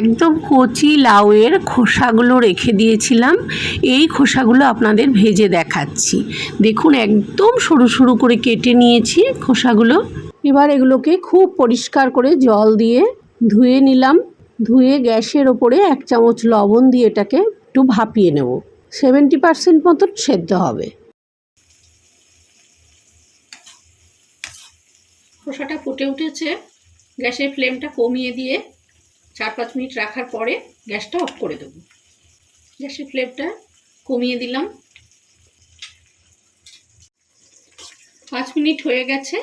একদম কচি লাউয়ের খোসাগুলো রেখে দিয়েছিলাম। এই খোসাগুলো আপনাদের ভেজে দেখাচ্ছি। দেখুন, একদম সরু সরু করে কেটে নিয়েছি খোসাগুলো। এবার এগুলোকে খুব পরিষ্কার করে জল দিয়ে ধুয়ে নিলাম। ধুয়ে গ্যাসের ওপরে এক চামচ লবণ দিয়ে এটাকে একটু ভাপিয়ে নেব। সেভেন্টি পার্সেন্ট মতন সেদ্ধ হবে। খোসাটা ফুটে উঠেছে। গ্যাসের ফ্লেমটা কমিয়ে দিয়ে চার পাঁচ মিনিট রাখার পরে গ্যাসটা অফ করে দেবো। গ্যাসের ফ্লেমটা কমিয়ে দিলাম। পাঁচ মিনিট হয়ে গেছে,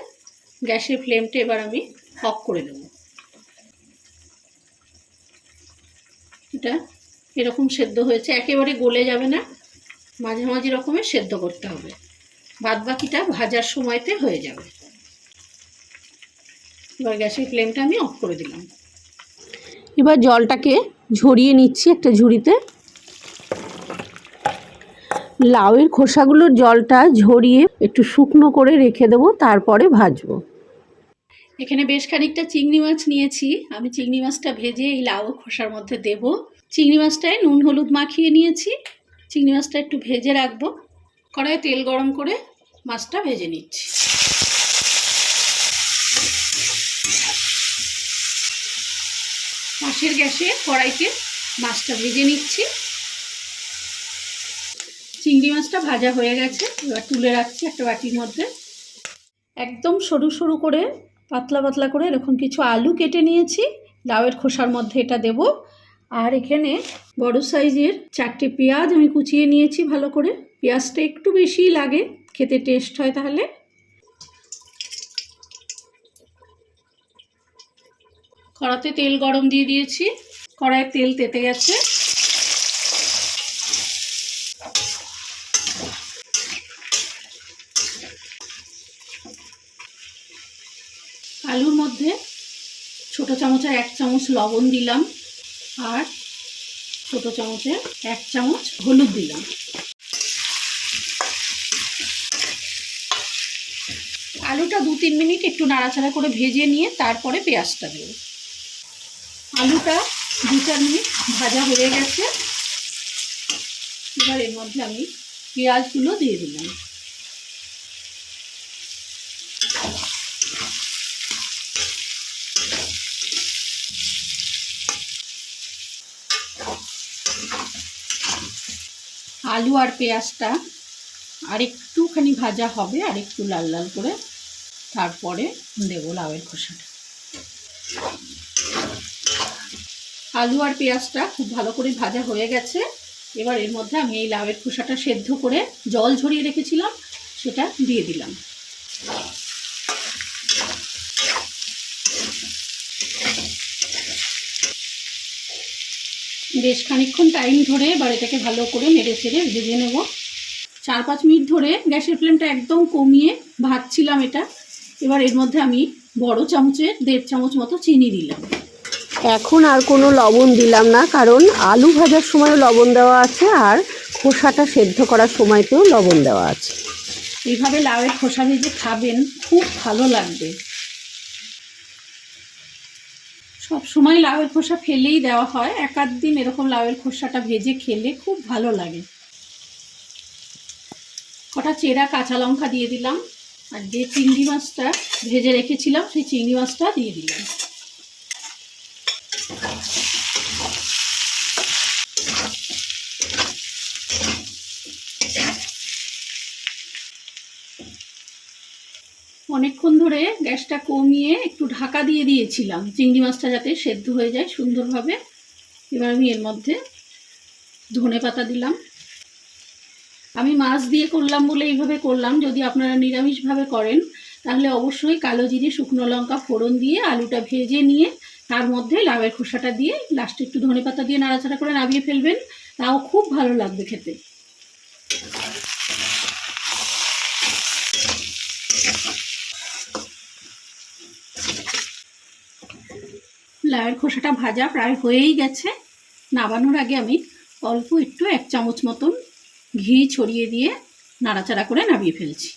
গ্যাসের ফ্লেমটা এবার আমি অফ করে দেবো। এটা এরকম সেদ্ধ হয়েছে, একেবারে গলে যাবে না। মাঝামাঝি রকমের সেদ্ধ করতে হবে। বাদ বাকিটা ভাজার সময়তে হয়ে যাবে। এবার গ্যাসের ফ্লেমটা আমি অফ করে দিলাম। এবার জলটাকে ঝরিয়ে নিচ্ছি একটা ঝুড়িতে। লাউয়ের খোসাগুলোর জলটা ঝরিয়ে একটু শুকনো করে রেখে দেবো, তারপরে ভাজবো। এখানে বেশ খানিকটা চিংড়ি মাছ নিয়েছি। আমি চিংড়ি মাছটা ভেজে এই লাউ খোসার মধ্যে দেব। চিংড়ি মাছটায় নুন, হলুদ মাখিয়ে নিয়েছি। চিংড়ি মাছটা একটু ভেজে রাখব। কড়াইয়ে তেল গরম করে মাছটা ভেজে নিচ্ছি। পাশের গ্যাসে কড়াইতে মাছটা ভেজে নিচ্ছি। চিংড়ি মাছটা ভাজা হয়ে গেছে, এবার তুলে রাখছি একটা বাটির মধ্যে। একদম সরু সরু করে, পাতলা পাতলা করে এরকম কিছু আলু কেটে নিয়েছি, লাউয়ের খোসার মধ্যে এটা দেব। আর এখানে বড় সাইজের চারটে পেঁয়াজ আমি কুচিয়ে নিয়েছি ভালো করে। পেঁয়াজটা একটু বেশি লাগে, খেতে টেস্ট হয় তাহলে। কড়াতে তেল গরম দিয়ে দিয়েছি। কড়াইয়ের তেল তেতে গেছে। আলুর মধ্যে ছোট চামচের এক চামচ লবণ দিলাম আর ছোট চামচের এক চামচ হলুদ দিলাম। আলুটা দু তিন মিনিট একটু নাড়াচাড়া করে ভেজে নিয়ে তারপরে পেঁয়াজটা দেবো। আলুটা দু চার মিনিট ভাজা হয়ে গেছে। এবার এর মধ্যে আমি পেঁয়াজগুলো দিয়ে দিলাম। আলু আর পেঁয়াজটা আর একটুখানি ভাজা হবে আর একটু লাল লাল করে। তারপরে দেবো লাউয়ের খোসাটা। আলু আর পেঁয়াজটা খুব ভালো করে ভাজা হয়ে গেছে। এবার এর মধ্যে আমি এই লাউয়ের খোসাটা সেদ্ধ করে জল ঝরিয়ে রেখেছিলাম, সেটা দিয়ে দিলাম। বেশ খানিকক্ষণ টাইম ধরে এবার এটাকে ভালো করে নেড়ে চেড়ে ভেজে নেব। চার পাঁচ মিনিট ধরে গ্যাসের ফ্লেমটা একদম কমিয়ে ভাজছিলাম এটা। এবার এর মধ্যে আমি বড় চামচের দেড় চামচ মতো চিনি দিলাম। এখন আর কোনো লবণ দিলাম না, কারণ আলু ভাজার সময় লবণ দেওয়া আছে আর খোসাটা সেদ্ধ করার সময়তেও লবণ দেওয়া আছে। এইভাবে লাউয়ের খোসা ভেজে খাবেন, খুব ভালো লাগবে। সব সময় লাউয়ের খোসা ফেলেই দেওয়া হয় এক আধ দিন এরকম লাউয়ের খোসাটা ভেজে খেলে খুব ভালো লাগে। কটা চেরা কাঁচা লঙ্কা দিয়ে দিলাম, আর যে চিংড়ি মাছটা ভেজে রেখেছিলাম, সেই চিংড়ি মাছটা দিয়ে দিলাম। অনেকক্ষণ ধরে গ্যাসটা কমিয়ে একটু ঢাকা দিয়ে দিয়েছিলাম। চিংড়ি মাছটা যাতে সেদ্ধ হয়ে যায় সুন্দরভাবে। এবার আমি এর মধ্যে ধনে পাতা দিলাম। আমি মাছ দিয়ে করলাম বলে এইভাবে করলাম। যদি আপনারা নিরামিষভাবে করেন, তাহলে অবশ্যই কালো জিরে, শুকনো লঙ্কা ফোড়ন দিয়ে আলুটা ভেজে নিয়ে তার মধ্যে লাউয়ের খোসাটা দিয়ে লাস্টে একটু ধনে পাতা দিয়ে নাড়াচাড়া করে নামিয়ে ফেলবেন। তাও খুব ভালো লাগবে খেতে। লাউয়ের খোসাটা ভাজা প্রায় হয়েই গেছে। নামানোর আগে আমি অল্প একটু এক চামচ মতন ঘি ছড়িয়ে দিয়ে নাড়াচাড়া করে নামিয়ে ফেলছি।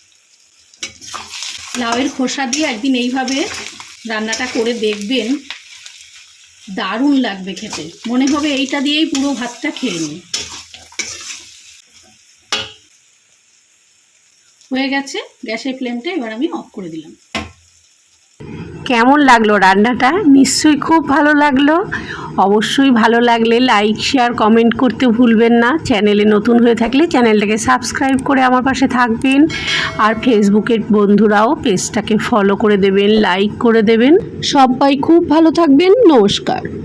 লাউয়ের খোসা দিয়ে একদিন এইভাবে রান্নাটা করে দেখবেন দারুণ লাগবে খেতে। মনে হবে এইটা দিয়েই পুরো ভাতটা খেয়ে নিই। হয়ে গেছে, গ্যাসের ফ্লেমটা এবার আমি অফ করে দিলাম। কেমন লাগল রান্নাটা? নিশ্চয়ই খুব ভালো লাগল। অবশ্যই ভালো লাগলে লাইক শেয়ার কমেন্ট করতে ভুলবেন না। চ্যানেলে নতুন হয়ে থাকলে চ্যানেলটাকে সাবস্ক্রাইব করে আমার পাশে থাকবেন। আর ফেসবুকের বন্ধুরাও পেজটাকে ফলো করে দেবেন লাইক করে দেবেন। সবাই খুব ভালো থাকবেন। নমস্কার।